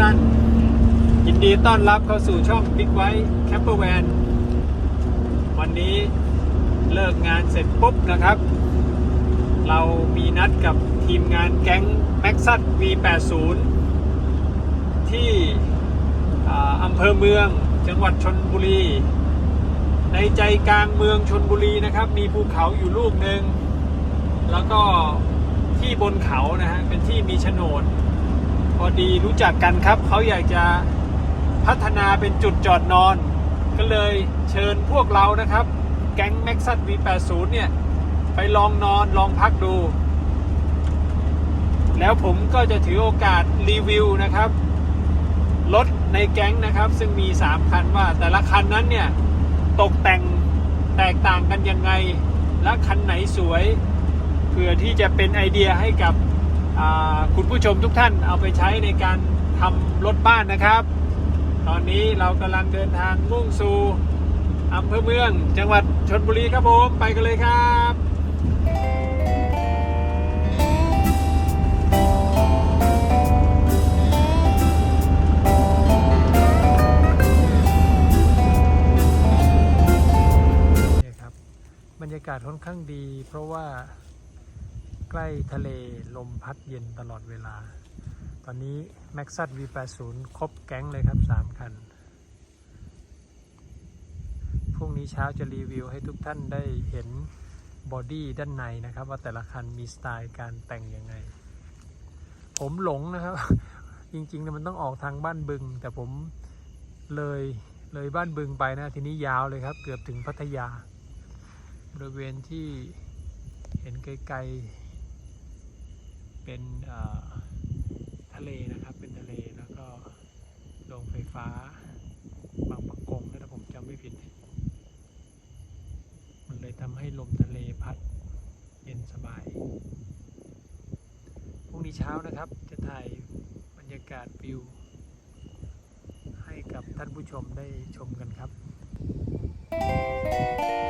ท่าน ยินดีต้อนรับเข้าสู่ช่อง Big White Camper Van วันนี้เลิกงานเสร็จปุ๊บนะครับ เรามีนัดกับทีมงานแก๊ง m a x ซั V80 ที่อ่าอำเภอเมืองจังหวัดชนบุรี ในใจกลางเมืองชนบุรีนะครับ มีภูเขาอยู่ลูกหนึ่งแล้วก็ที่บนเขานะฮะเป็นที่มีโฉนด พอดีรู้จักกันครับ เขาอยากจะพัฒนาเป็นจุดจอดนอน ก็เลยเชิญพวกเรานะครับ แก๊ง m a x ซัส V80 เนี่ย ไปลองนอนลองพักดู แล้วผมก็จะถือโอกาสรีวิวนะครับรถในแก๊งนะครับ ซึ่งมี 3 คันว่า แต่ละคันนั้นเนี่ย ตกแต่งแตกต่างกันยังไง และคันไหนสวย เพื่อที่จะเป็นไอเดียให้กับ คุณผู้ชมทุกท่านเอาไปใช้ในการทำรถบ้านนะครับ ตอนนี้เรากำลังเดินทางมุ่งสู่อำเภอเมือง จังหวัดชนบุรีครับผมไปกันเลยครับนี่ครับบรรยากาศค่อนข้างดี เพราะว่า ใกล้ทะเลลมพัดเย็นตลอดเวลา ตอนนี้ m a x ซั V80 ครบแก๊งเลยครับ 3 คัน พรุ่งนี้เช้าจะรีวิวให้ทุกท่านได้เห็นบอดี้ด้านในนะครับ ว่าแต่ละคันมีสไตล์การแต่งยังไง ผมหลงนะครับ จริงๆมันต้องออกทางบ้านบึง แต่ผมเลยเลยบ้านบึงไปนะ ทีนี้ยาวเลยครับ เกือบถึงพัทยา บริเวณที่เห็นไกลๆ เป็นทะเลนะครับ เป็นทะเลแล้วก็โรงไฟฟ้า บางประกงนะถ้าผมจำไม่ผิด มันเลยทำให้ลมทะเลพัดเย็นสบายพรุ่งนี้เช้านะครับ จะถ่ายบรรยากาศวิว ให้กับท่านผู้ชมได้ชมกันครับส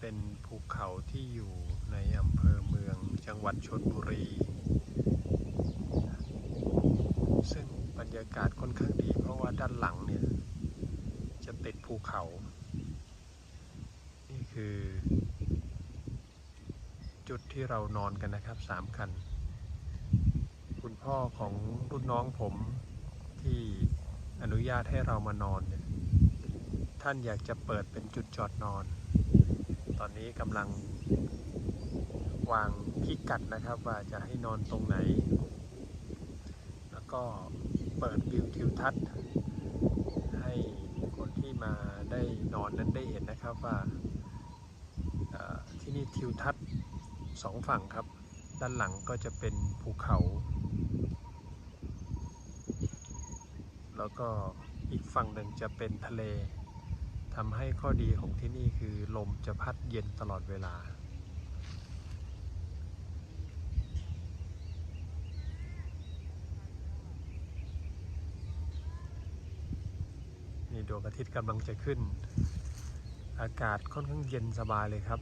เป็นภูเขาที่อยู่ในอำเภอเมืองจังหวัดชนบุรี ซึ่งบรรยากาศค่อนข้างดี เพราะว่าด้านหลังเนี่ย จะติดภูเขา นี่คือ จุดที่เรานอนกันนะครับสามคัน คุณพ่อของรุ่นน้องผมที่อนุญาตให้เรามานอนเนี่ยท่านอยากจะเปิดเป็นจุดจอดนอน ตอนนี้กำลังวางพิกัดนะครับ ว่าจะให้นอนตรงไหน แล้วก็เปิดวิวทิวทัศน์ให้คนที่มาได้นอนนั้นได้เห็นนะครับว่าที่นี่ทิวทัศน์สองฝั่งครับ ด้านหลังก็จะเป็นภูเขา แล้วก็อีกฝั่งหนึ่งจะเป็นทะเล ทำให้ข้อดีของที่นี่คือลมจะพัดเย็นตลอดเวลา นี่ดวงอาทิตย์กำลังจะขึ้น อากาศค่อนข้างเย็นสบายเลยครับ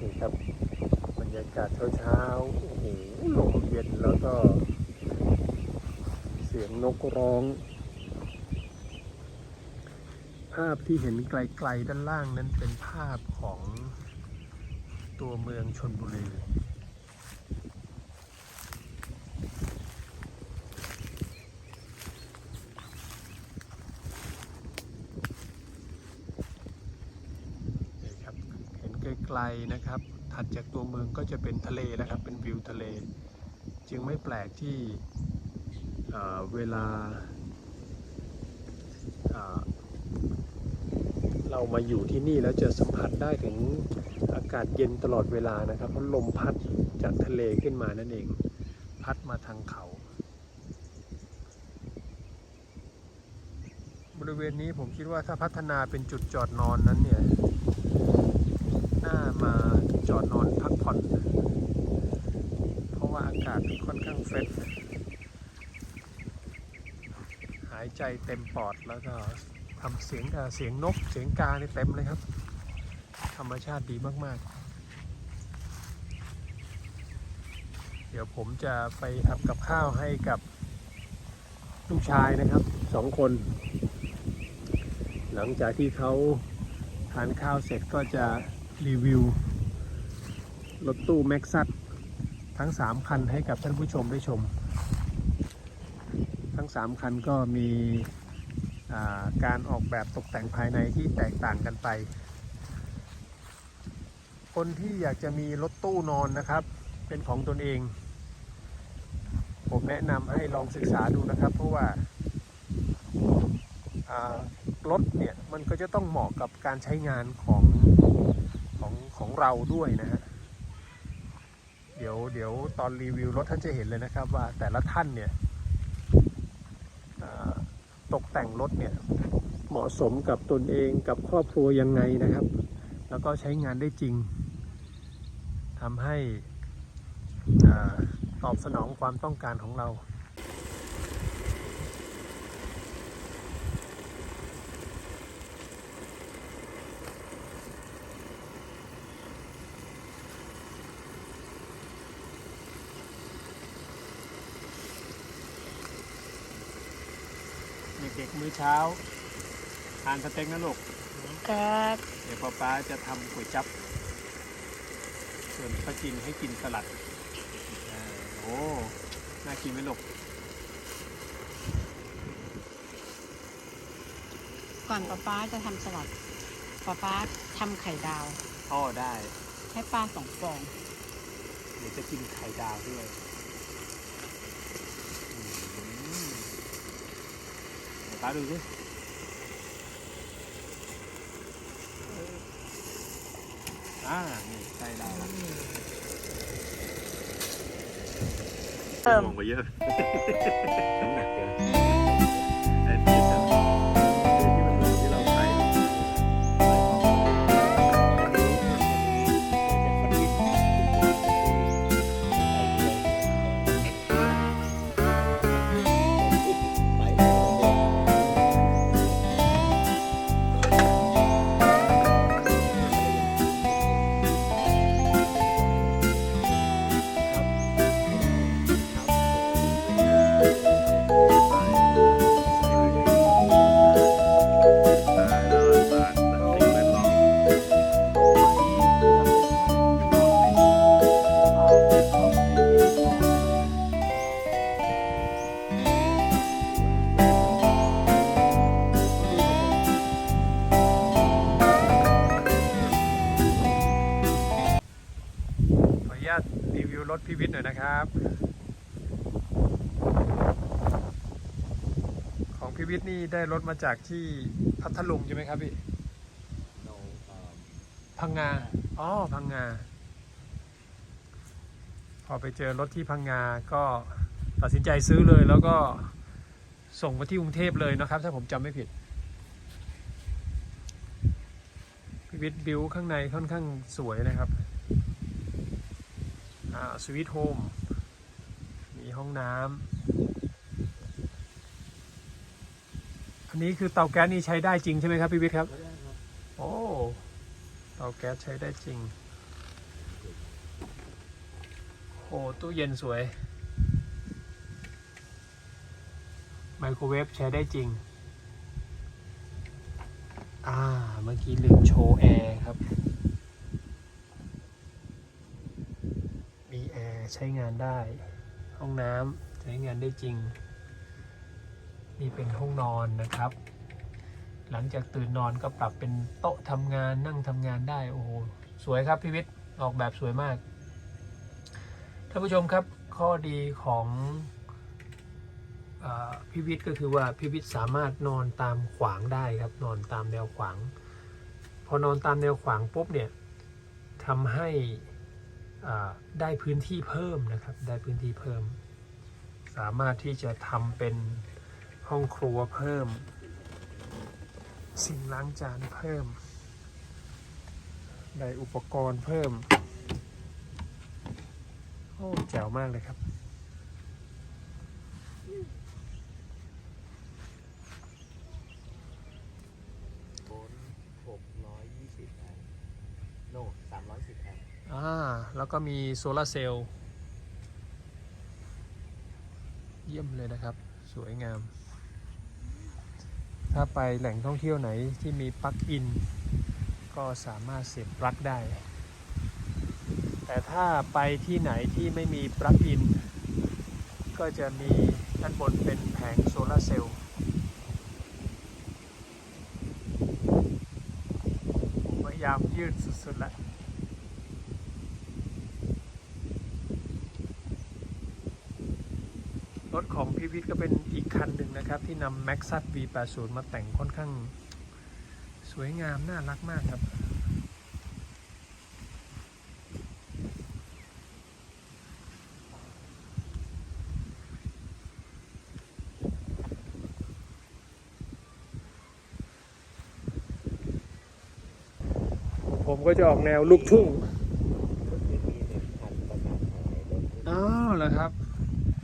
นี่ครับบรรยากาศเช้าๆโอ้โหลมเย็นแล้วก็ เสียง นกร้อง ภาพที่เห็นไกลๆด้านล่างนั้นเป็นภาพของตัวเมืองชนบุรีเห็นไกลนะครับ ถัดจากตัวเมืองก็จะเป็นทะเลนะครับ เป็นวิวทะเล จึงไม่แปลกที่ เวลาเอ่อเรามาอยู่ที่นี่แล้วจะสัมผัสได้ถึงอากาศเย็นตลอดเวลานะครับเพราะลมพัดจากทะเลขึ้นมานั่นเอง พัดมาทางเขา บริเวณนี้ผมคิดว่าถ้าพัฒนาเป็นจุดจอดนอนนั้นเนี่ยน่ามาจอดนอนพักผ่อน เพราะว่าอากาศค่อนข้างเฟรชหาย ใจเต็มปอดแล้วก็ทำเสียงเสียงนกเสียงกาเนี่เต็มเลยครับ ธรรมชาติดีมากๆ เดี๋ยวผมจะไปทำกับข้าวให้กับลูกชายนะครับสองคน หลังจากที่เขาทานข้าวเสร็จก็จะรีวิวรถตู้แม็กซัสทั้ง 3 คันให้กับท่านผู้ชมได้ชม ทั้ง 3 คันก็มีาการออกแบบตกแต่งภายในที่แตกต่างกันไป คนที่อยากจะมีรถตู้นอนนะครับ เป็นของตนเอง ผมแนะนำให้ลองศึกษาดูนะครับ เพราะว่ารถเนี่ยมันก็จะต้องเหมาะกับการใช้งานของของของเราด้วยนะฮะเดี๋ยวเดี๋ยวตอนรีวิวรถท่านจะเห็นเลยนะครับว่าแต่ละท่านเนี่ย ตกแต่งรถเนี่ยเหมาะสมกับตนเองกับครอบครัวยังไงนะครับ แล้วก็ใช้งานได้จริงทำให้อตอบสนองความต้องการของเรา เด็กๆมื้อเช้า ทานสเต็กนะลูก ครับเดี๋ยวป๊าป๊าจะทำก๋วยจับ ส่วนป้าจินให้กินสลัดอ่าโอ้ น่ากินไหมลูก ก่อนป้าป้าจะทำสลัดป้าป้าทำไข่ดาว อ้อได้ ให้ป้าสองฟอง เดี๋ยวจะกินไข่ดาวด้วยอืม เดี๋ยวป้าดูสิอ่า วิทย์นี่ได้รถมาจากที่พัทลุงใช่ไหมครับพี่พังงา อ๋อ พังงา พอไปเจอรถที่พังงา ก็ตัดสินใจซื้อเลย แล้วก็ส่งมาที่กรุงเทพเลยนะครับ ถ้าผมจำไม่ผิด พิวิทบิวข้างในค่อนข้างสวยนะครับ อ่า สวีทโฮม มีห้องน้ำ อันนี้คือเตาแก๊สนี่ใช้ได้จริงใช่ไหมครับพี่วิทย์ครับ โอ้ เตาแก๊สใช้ได้จริง โอ้ตู้เย็นสวย ไมโครเวฟใช้ได้จริง อ่า เมื่อกี้ลืมโชว์แอร์ครับใช้งานได้ ห้องน้ำใช้งานได้จริง นี่เป็นห้องนอนนะครับ หลังจากตื่นนอนก็ปรับเป็นโต๊ะทำงานนั่งทำงานได้โอ้โหสวยครับพี่วิทย์ออกแบบสวยมากท่านผู้ชมครับข้อดีของอพี่วิทย์ก็คือว่าพี่วิทย์สามารถนอนตามขวางได้ครับนอนตามแนวขวาง พอนอนตามแนวขวางปุ๊บเนี่ยทำให้ได้พื้นที่เพิ่มนะครับ ได้พื้นที่เพิ่ม สามารถที่จะทำเป็น ห้องครัวเพิ่ม สิ่งล้างจานเพิ่ม ได้อุปกรณ์เพิ่ม โอ้แจ๋วมากเลยครับโวลต์หกร้อยยี่สิบแอมป์โน่สามร้อยสิบแอมป์อ่า แล้วก็มีโซลาร์เซลล์ เยี่ยมเลยนะครับ สวยงาม ถ้าไปแหล่งท่องเที่ยวไหนที่มีปลั๊กอิน ก็สามารถเสียบปลั๊กได้ แต่ถ้าไปที่ไหนที่ไม่มีปลั๊กอิน ก็จะมีด้านบนเป็นแผงโซลาร์เซลล์พยายามยืดสุดๆแล้วรถของพีวิทก็เป็น คันหนึ่งนะครับ ที่นำ Maxus V80 มาแต่งค่อนข้างสวยงาม น่ารักมากครับ ผมก็จะออกแนวลูกทุ่ง รถไม่มีหนึ่งพันประกาศขายรถ อ้าวเหรอครับ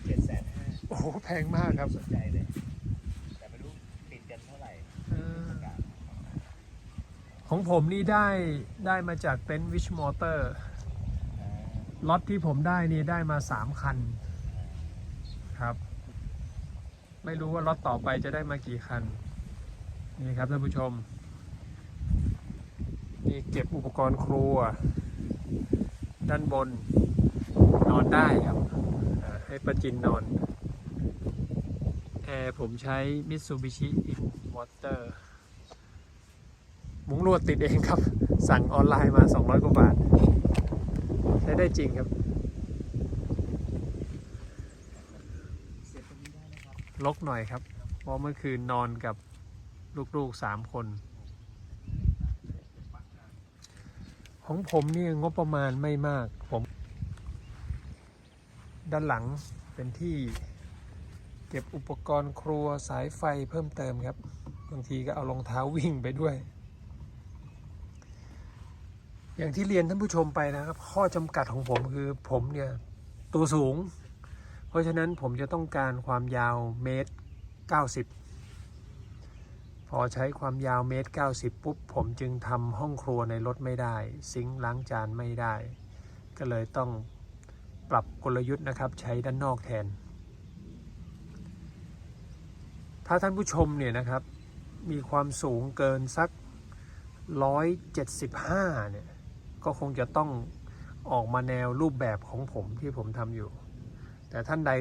เจ็ดแสนห้า โอ้โห แพงมากครับสนใจเลย แต่ไม่รู้ติดกันเท่าไหร่เออประกาศของผมนี่ได้ได้มาจากเต็นท์วิชมอเตอร์อ่าล็อตที่ผมได้นี่ได้มาสามคันครับ ไม่รู้ว่าล็อตต่อไปจะได้มากี่คัน นี่ครับท่านผู้ชม นี่เก็บอุปกรณ์ครัว ด้านบนนอนได้ครับอ่าให้ประจินนอนแอ ร์ ผมใช้ Mitsubishi Inverter มุ้งลวดติดเองครับ สั่งออนไลน์มา 200 กว่าบาท ใช้ได้จริงครับ ลกหน่อยครับ เพราะเมื่อคืนนอนกับลูกๆสามคน ของผมนี่งบประมาณไม่มากผม ด้านหลังเป็นที่ เก็บอุปกรณ์ครัวสายไฟเพิ่มเติมครับ บางทีก็เอารองเท้าวิ่งไปด้วย อย่างที่เรียนท่านผู้ชมไปนะครับ ข้อจำกัดของผมคือผมเนี่ยตัวสูง เพราะฉะนั้นผมจะต้องการความยาวเมตร 90 พอใช้ความยาวเมตร 90 ปุ๊บ ผมจึงทำห้องครัวในรถไม่ได้ ซิงค์ล้างจานไม่ได้ ก็เลยต้องปรับกลยุทธ์นะครับ ใช้ด้านนอกแทน ถ้าท่านผู้ชมเนี่ยนะครับ มีความสูงเกินสัก 175 เนี่ย ก็คงจะต้องออกมาแนวรูปแบบของผมที่ผมทำอยู่ แต่ท่านใด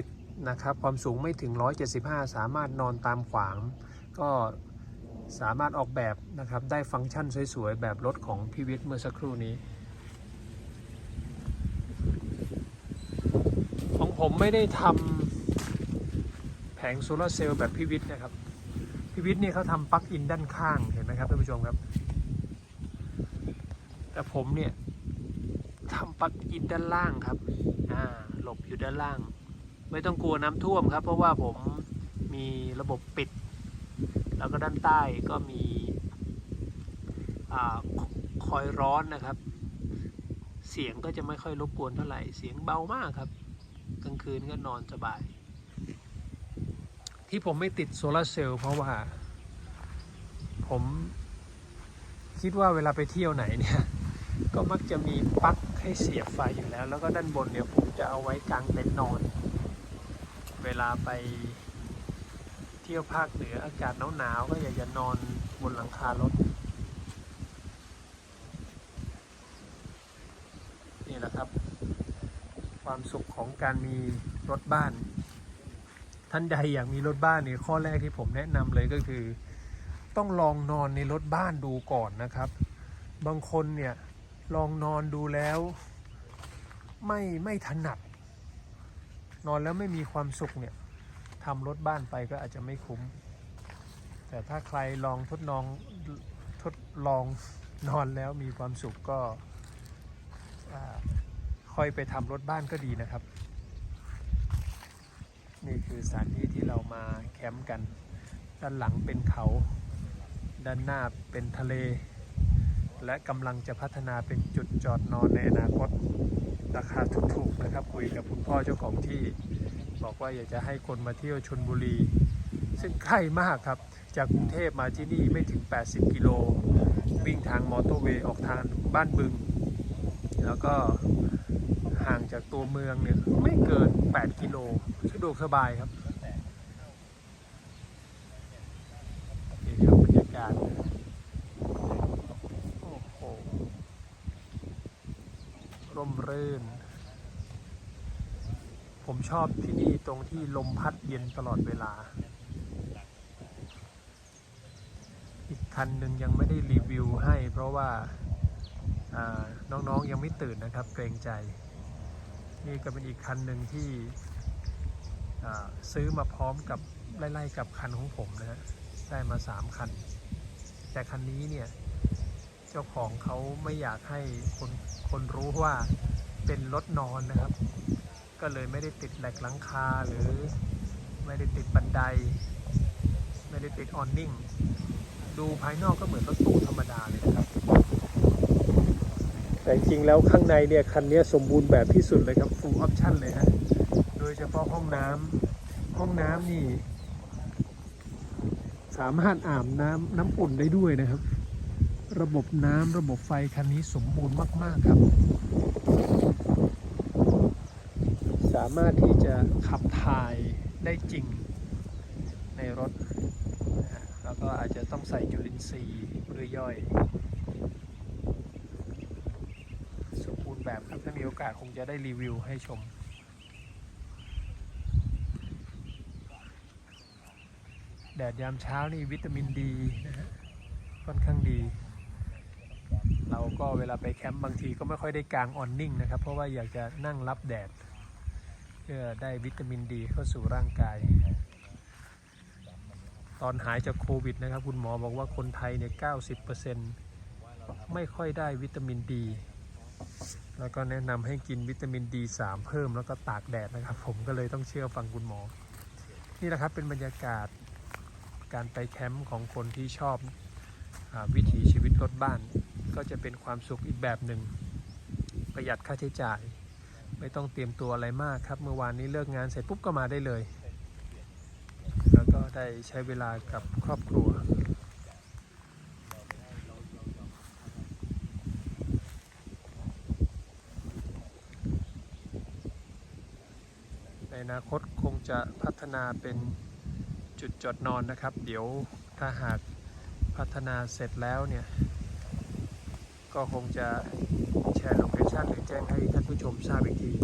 นะครับความสูงไม่ถึง 175 สามารถนอนตามขวาง ก็สามารถออกแบบนะครับได้ฟังก์ชันสวยๆ แบบรถของพีวิทเมื่อสักครู่นี้ ของผมไม่ได้ทำ ผงโซลาร์เซลล์แบบพีวิทย์นะครับพีวิทย์นี่เขาทำปลั๊กอินด้านข้างเห็นไหมครับท่านผู้ชมครับ แต่ผมเนี่ยทำปลั๊กอินด้านล่างครับอ่าหลบอยู่ด้านล่าง ไม่ต้องกลัวน้ำท่วมครับ เพราะว่าผมมีระบบปิด แล้วก็ด้านใต้ก็มีอาคอยร้อนนะครับ เสียงก็จะไม่ค่อยรบกวนเท่าไหร่ เสียงเบามากครับ กลางคืนก็นอนสบาย ที่ผมไม่ติดโซลาเซลล์เพราะว่า ผมคิดว่าเวลาไปเที่ยวไหนเนี่ย ก็มักจะมีปลั๊กให้เสียบไฟอยู่แล้ว แล้วก็ด้านบนเนี่ยผมจะเอาไว้กลางเต็นท์นอน เวลาไปเที่ยวภาคเหนืออากาศหนาวๆก็อยากจะนอนบนหลังคารถนี่แหละครับ ความสุขของการมีรถบ้าน ท่านใดอยากมีรถบ้านเนี่ยข้อแรกที่ผมแนะนำเลยก็คือ ต้องลองนอนในรถบ้านดูก่อนนะครับ บางคนเนี่ยลองนอนดูแล้ว ไม่ไม่ถนัด นอนแล้วไม่มีความสุขเนี่ยทำรถบ้านไปก็อาจจะไม่คุ้ม แต่ถ้าใครลองทดลองทดลองนอนแล้วมีความสุขก็ค่อยไปทำรถบ้านก็ดีนะครับ นี่คือสถานที่ที่เรามาแคมป์กัน ด้านหลังเป็นเขา ด้านหน้าเป็นทะเล และกำลังจะพัฒนาเป็นจุดจอดนอนในอนาคต ราคาถูกๆนะครับ คุยกับคุณพ่อเจ้าของที่ บอกว่าอยากจะให้คนมาเที่ยวชนบุรี ซึ่งใกล้มากครับ จากกรุงเทพมาที่นี่ไม่ถึง 80 กิโล วิ่งทางมอเตอร์เวย์ออกทางบ้านบึง แล้วก็ห่างจากตัวเมืองเนี่ยไม่เกิน 8 กิโล ดวกสบายครับนี่ครับบรรยากาศโอ้โหร่มรื่น ผมชอบที่นี่ตรงที่ลมพัดเย็นตลอดเวลา อีกคันหนึ่งยังไม่ได้รีวิวให้เพราะว่าาน้องๆยังไม่ตื่นนะครับเกรงใจ นี่ก็เป็นอีกคันหนึ่งที่ ซื้อมาพร้อมกับไล่ๆกับคันของผมนะฮะได้มา 3 คัน แต่คันนี้เนี่ย เจ้าของเขาไม่อยากให้คนคนรู้ว่าเป็นรถนอนนะครับ ก็เลยไม่ได้ติดแหลกหลังคาหรือไม่ได้ติดบันได ไม่ได้ติดออนนิ่ง ดูภายนอกก็เหมือนรถตู้ธรรมดาเลยนะครับ แต่จริงแล้วข้างในเนี่ย คันนี้สมบูรณ์แบบที่สุดเลยครับ full option เลยฮะ โดยเฉพาะห้องน้ำห้องน้ำนี่ สามารถอาบน้ำน้ำอุ่นได้ด้วยนะครับ ระบบน้ำระบบไฟคันนี้สมบูรณ์มาก ๆ ครับ สามารถที่จะขับถ่ายได้จริงในรถ แล้วก็อาจจะต้องใส่จุลินทรีย์เพื่อย่อยสมบูรณ์แบบครับถ้ามีโอกาสคงจะได้รีวิวให้ชม แดดยามเช้านี่วิตามินดีนะฮะค่อนข้างดี เราก็เวลาไปแคมป์บางทีก็ไม่ค่อยได้กางออนนิ่งนะครับ เพราะว่าอยากจะนั่งรับแดด เพื่อได้วิตามินดีเข้าสู่ร่างกาย ตอนหายจากโควิดนะครับ คุณหมอบอกว่าคนไทยเนี่ย90%ไม่ค่อยได้วิตามินดี แล้วก็แนะนำให้กินวิตามินดี3เพิ่มแล้วก็ตากแดดนะครับ ผมก็เลยต้องเชื่อฟังคุณหมอ นี่แหละครับเป็นบรรยากาศ การไปแคมป์ของคนที่ชอบอวิถีชีวิตรถบ้าน ก็จะเป็นความสุขอีกแบบหนึ่ง ประหยัดค่าใช้จ่าย ไม่ต้องเตรียมตัวอะไรมากครับ เมื่อวานนี้เลิกงานเสร็จปุ๊บก็มาได้เลย แล้วก็ได้ใช้เวลากับครอบครัวในอนาคตคงจะพัฒนาเป็น จุดจอดนอนนะครับ เดี๋ยวถ้าหากพัฒนาเสร็จแล้วเนี่ย ก็คงจะแชร์โลเคชั่นหรือแจ้งให้ท่านผู้ชมทราบอีกที